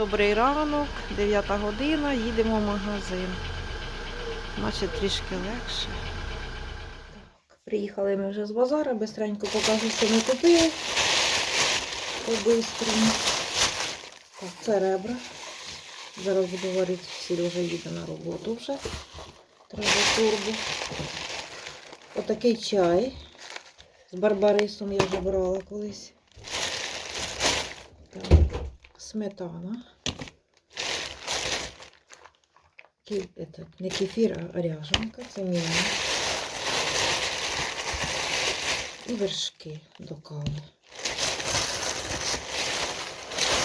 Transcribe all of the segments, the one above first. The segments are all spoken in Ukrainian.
Добрий ранок, 9 година, їдемо в магазин. Значить, трішки легше. Так, приїхали ми вже з базара, бистренько покажу, що ми купили. По-бистрому. Так, це ребра. Зараз буду варити, Сережа їде на роботу вже. Треба турбу. Отакий чай. З барбарисом я вже брала колись. Так, сметана. Ки, это, не кефір, а ряжанка. Це міні. І вершки до кави.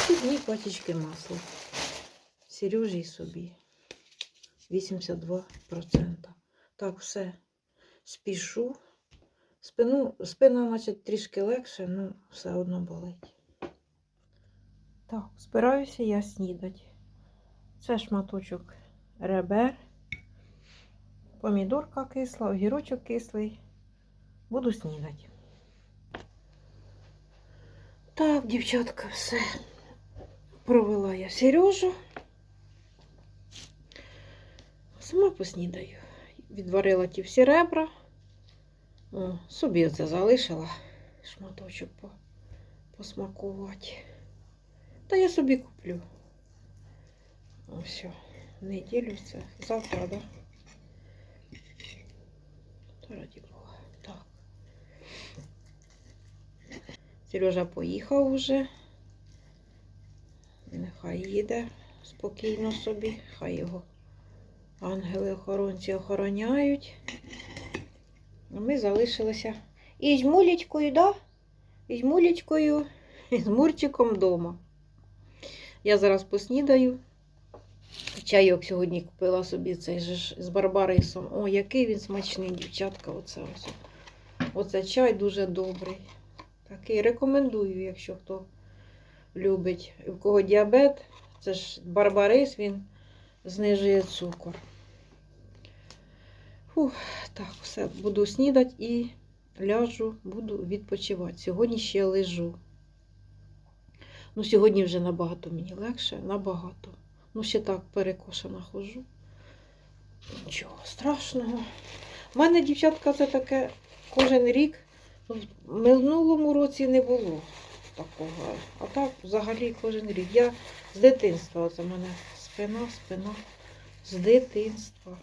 І дві пачечки масла. Сережі собі. 82%. Так, все. Спішу. Спину, спина, значить, трішки легше, ну все одно болить. Так, збираюся я снідати. Це шматочок ребер, помідорка кисла, огірочок кислий. Буду снідати. Так, дівчатка, все. Провела я Сережу. Сама поснідаю. Відварила ті всі ребра. О, собі оце залишила шматочок посмакувати. Та я собі куплю. Ось, неділю це. Завтра, да? Раді Бога. Так. Сережа поїхав уже. Нехай їде спокійно собі, хай його ангели-охоронці охороняють. А ми залишилися і з мулечкою, да? І з мулечкою, і з Мурчиком вдома. Я зараз поснідаю. Чайок сьогодні купила собі цей же з барбарисом. О, який він смачний, дівчатка. Оце ось. Оце чай дуже добрий. Такий рекомендую, якщо хто любить. В кого діабет, це ж барбарис, він знижує цукор. Фух, так, все, буду снідати і ляжу, буду відпочивати. Сьогодні ще лежу. Ну, сьогодні вже набагато мені легше, набагато. Ну, ще так перекошена хожу. Нічого страшного. У мене, дівчатка, це таке кожен рік. В минулому році не було такого. А так взагалі кожен рік. Я з дитинства, оце мене спина, спина. З дитинства.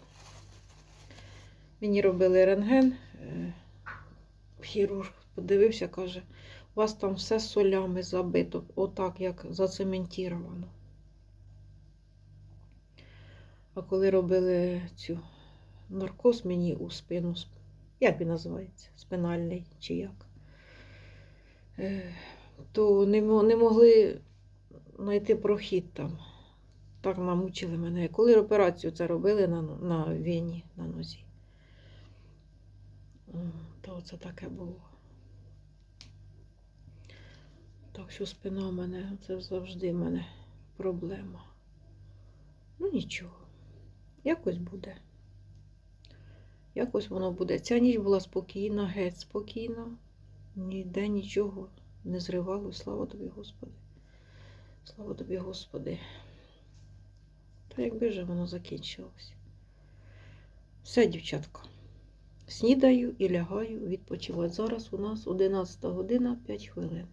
Мені робили рентген. е, Хірург подивився, каже, у вас там все солями забито, отак, як зацементіровано. А коли робили цю наркоз мені у спину, як він називається? Спинальний чи як? Е, То не, могли знайти прохід там. Так намучили мене. Коли операцію це робили на, на вені, на нозі. То це таке було. Так що спина в мене, це завжди в мене проблема. Ну нічого, якось буде. Якось воно буде. Ця ніч була спокійна, геть спокійна. Ніде нічого не зривало. Слава тобі, Господи. Слава тобі, Господи. Та якби же воно закінчилось. Все, дівчатка. Снідаю і лягаю відпочивати. Зараз у нас 11 година 5 хвилин.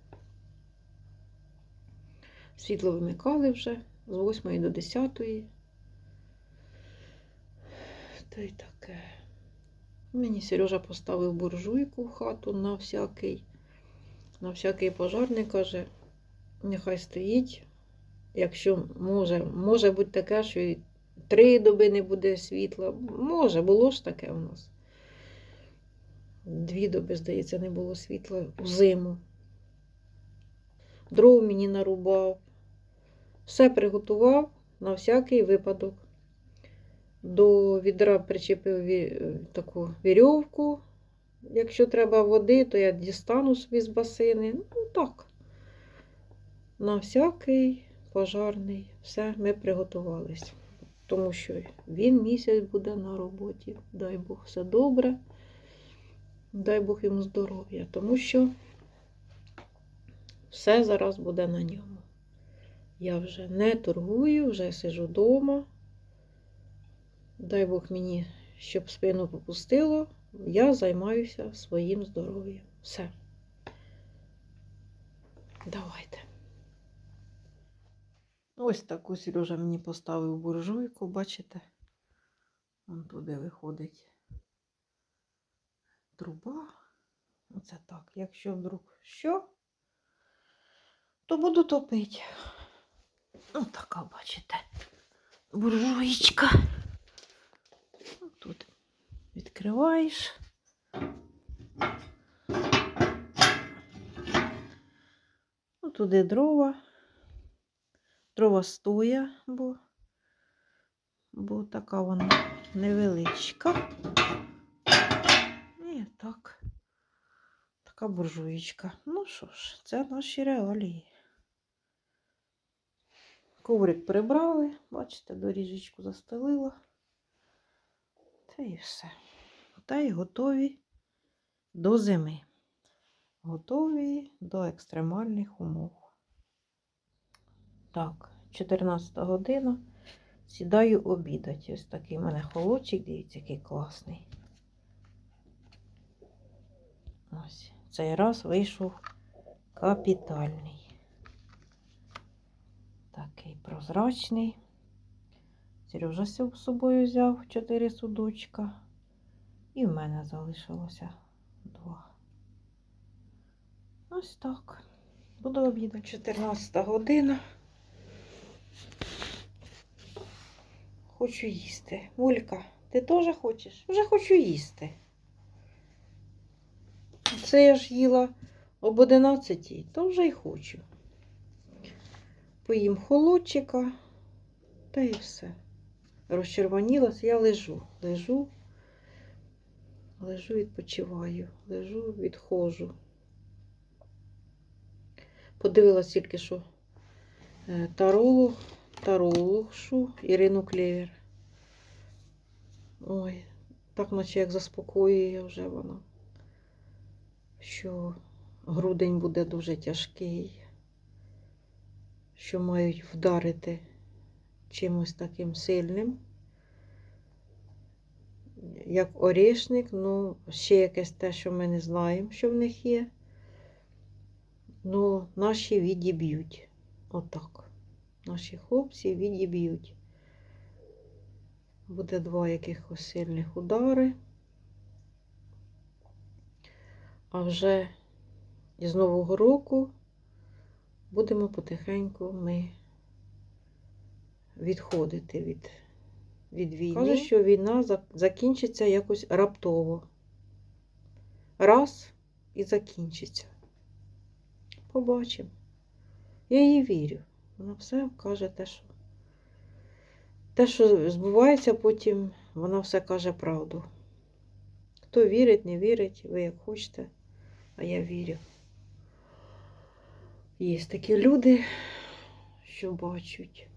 Світло вимикали вже з 8 до 10. Та й таке. Мені Сережа поставив буржуйку в хату на всякий, на всякий пожарний, каже, нехай стоїть. Якщо може, може бути таке, що і три доби не буде світла. Може, було ж таке у нас. Дві доби, здається, не було світла у зиму. Дров мені нарубав. Все приготував на всякий випадок. До відра причепив ві- таку вірьовку. Якщо треба води, то я дістану собі з басини. Ну так. На всякий пожарний. Все, ми приготувались. Тому що він місяць буде на роботі. Дай Бог все добре. Дай Бог йому здоров'я. Тому що все зараз буде на ньому. Я вже не торгую, вже сижу вдома. Дай Бог мені, щоб спину попустило, я займаюся своїм здоров'ям. Все. Давайте. Ось таку Сережа мені поставив буржуйку, бачите? Вон туди виходить труба. Оце так. Якщо вдруг що, то буду топити. Ось така, бачите, буржуєчка. Тут відкриваєш. Ну, туди дрова. Дрова стоя, бо, бо така вона невеличка. І так. Така буржуєчка. Ну що ж, це наші реалії. Коврик прибрали, бачите, доріжечку застелила. Та і все. Та й готові до зими. Готові до екстремальних умов. Так, 14 година. Сідаю обідати. Ось такий у мене холодчик, дивіться, який класний. Ось, цей раз вийшов капітальний. Такий прозрачний. Сережа з собою взяв 4 судочка. І в мене залишилося два. Ось так. Буду обідати. 14 година. Хочу їсти. Олька, ти теж хочеш? Вже хочу їсти. Це я ж їла об 11, то вже й хочу. Поїм холодчика, та і все. Розчервонілась, я лежу, лежу, лежу, відпочиваю, лежу, відходжу. Подивилась тільки що е, таролог, тарологшу Ірину Клєвер. Ой, так наче як заспокоює вже вона, що грудень буде дуже тяжкий, що мають вдарити чимось таким сильним, як орішник, ну, ще якесь те, що ми не знаємо, що в них є. Ну, наші відіб'ють. Отак. Наші хлопці відіб'ють. Буде два якихось сильних удари. А вже із Нового року будемо потихеньку ми відходити від, від війни. Каже, що війна закінчиться якось раптово. Раз і закінчиться. Побачимо. Я їй вірю. Вона все каже те, що. Те, що збувається, потім вона все каже правду. Хто вірить, не вірить, ви як хочете, а я вірю. Є такі люди, що бачать.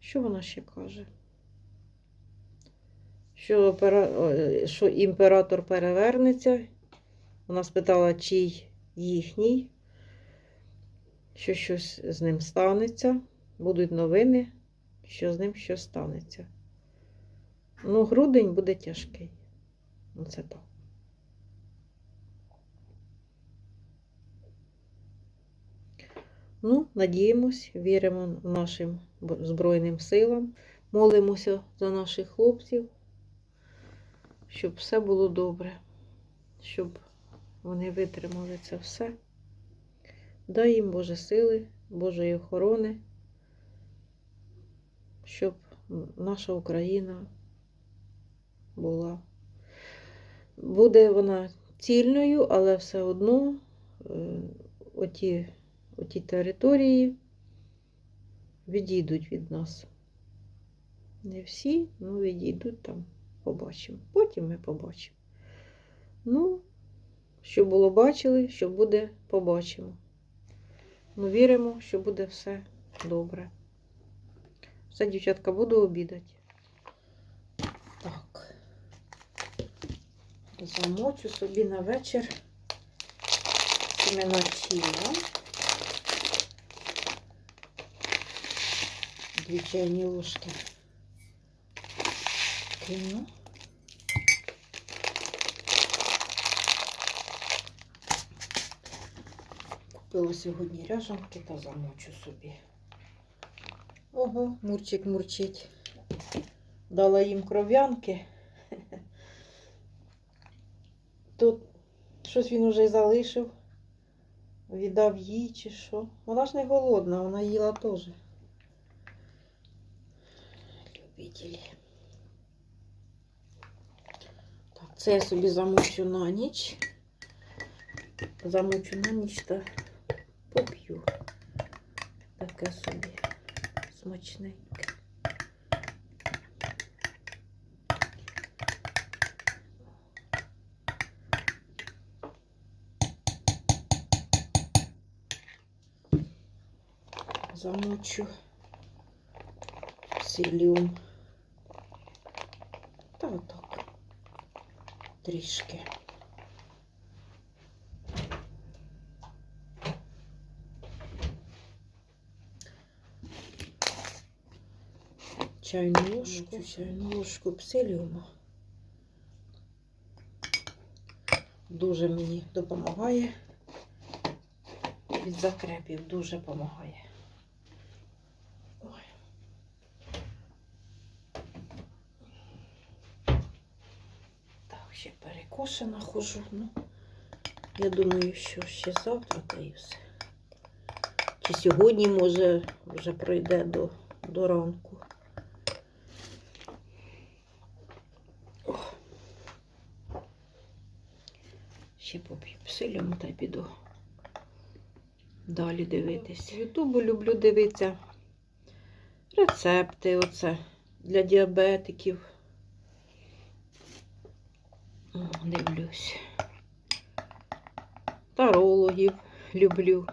Що вона ще каже? Що, опера... що імператор перевернеться. Вона спитала, чий їхній, що щось з ним станеться. Будуть новини, що з ним щось станеться. Ну, грудень буде тяжкий. Оце так. Ну, надіємось, віримо нашим Збройним силам, молимося за наших хлопців, щоб все було добре, щоб вони витримали це все. Дай їм Боже сили, Божої охорони, щоб наша Україна була. Буде вона цільною, але все одно е, оті, оті території відійдуть від нас. Не всі, ну відійдуть там, побачимо. Потім ми побачимо. Ну, що було бачили, що буде, побачимо. Ну, віримо, що буде все добре. Все, дівчатка, буду обідати. Так. Замочу собі на вечір семена чія. Дві чайні ложки кину. Купила сьогодні ряжанки та замочу собі. Ого, мурчик мурчить. Дала їм кров'янки. Тут щось він уже залишив. Віддав їй чи що. Вона ж не голодна, вона їла теж. Любителі. Так, це я собі замочу на ніч. Замочу на ніч та поп'ю. Таке собі смачненьке. Замочу Силіум. Та отак. Трішки. Чайну ложку, чайну ложку псиліуму. Дуже мені допомагає. Від закрепів дуже допомагає. Ой. Так, ще перекошена хожу. Ну, я думаю, що ще завтра та і все. Чи сьогодні, може, вже пройде до, до ранку. Ох. Ще поп'ю псилем та піду далі дивитись. Ютубу люблю дивитися рецепти оце для діабетиків. О, Дивлюсь. Тарологів люблю.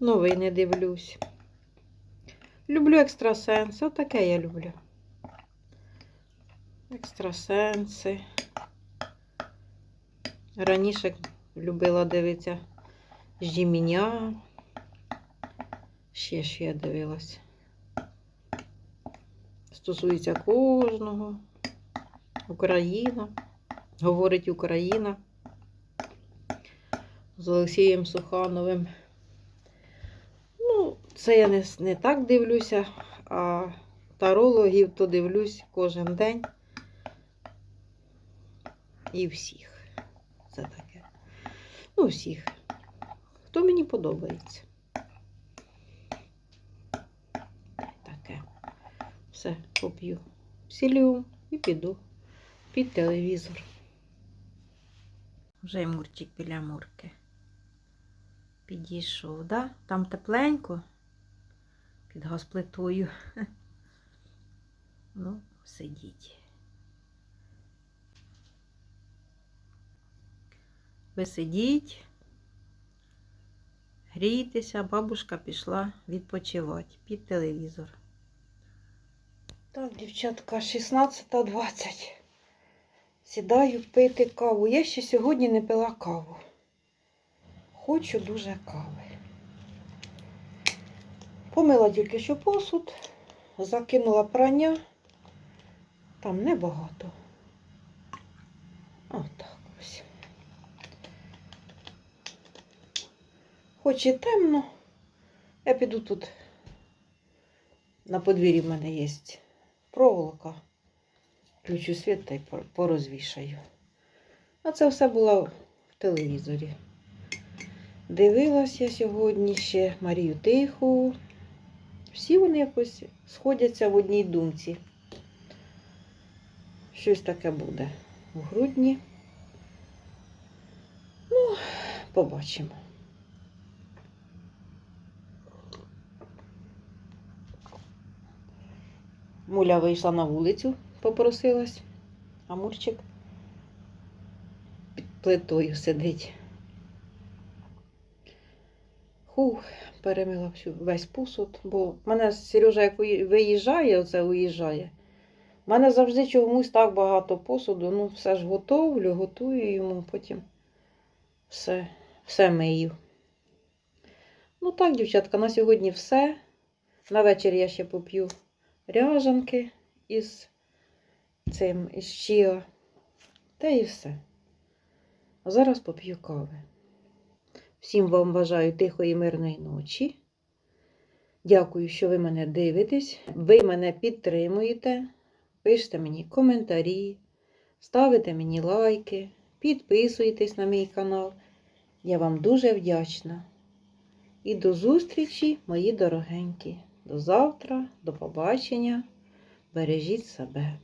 Новини дивлюсь. Люблю екстрасенси. Отаке я люблю. Екстрасенси. Раніше любила дивитися Жіміня. Ще що я дивилась. Стосується кожного. Україна. Говорить Україна. З Олексієм Сухановим. Ну, це я не, не так дивлюся, а тарологів то дивлюсь кожен день. І всіх. Це таке. Ну, всіх. Хто мені подобається. Таке. Все, поп'ю сілю і піду під телевізор. Вже мурчик біля мурки. Підійшов, да? Там тепленько під газплитою. Ну, сидіть. Ви сидіть, грійтеся, бабушка пішла відпочивати під телевізор. Так, дівчатка, 16.20. Сідаю пити каву. Я ще сьогодні не пила каву. Хочу дуже кави. Помила тільки що посуд, закинула прання. Там небагато. Отак ось. Хоч і темно, я піду тут. На подвір'ї в мене є проволока. Включу світ та й порозвішаю. А це все було в телевізорі. Дивилась я сьогодні ще Марію Тиху. Всі вони якось сходяться в одній думці. Щось таке буде в грудні. Ну, побачимо. Муля вийшла на вулицю, попросилась, а Мурчик під плитою сидить. Хух, перемила всю, весь посуд, бо мене Сережа як виїжджає, оце уїжджає. У мене завжди чомусь так багато посуду, ну все ж готовлю, готую йому, потім все, все мию. Ну так, дівчатка, на сьогодні все. На вечір я ще поп'ю ряжанки із цим із. Та і все. А зараз поп'ю кави. Всім вам бажаю тихої мирної ночі. Дякую, що ви мене дивитесь. Ви мене підтримуєте. Пишете мені коментарі, ставите мені лайки, підписуєтесь на мій канал. Я вам дуже вдячна. І до зустрічі, мої дорогенькі. До завтра, до побачення. Бережіть себе.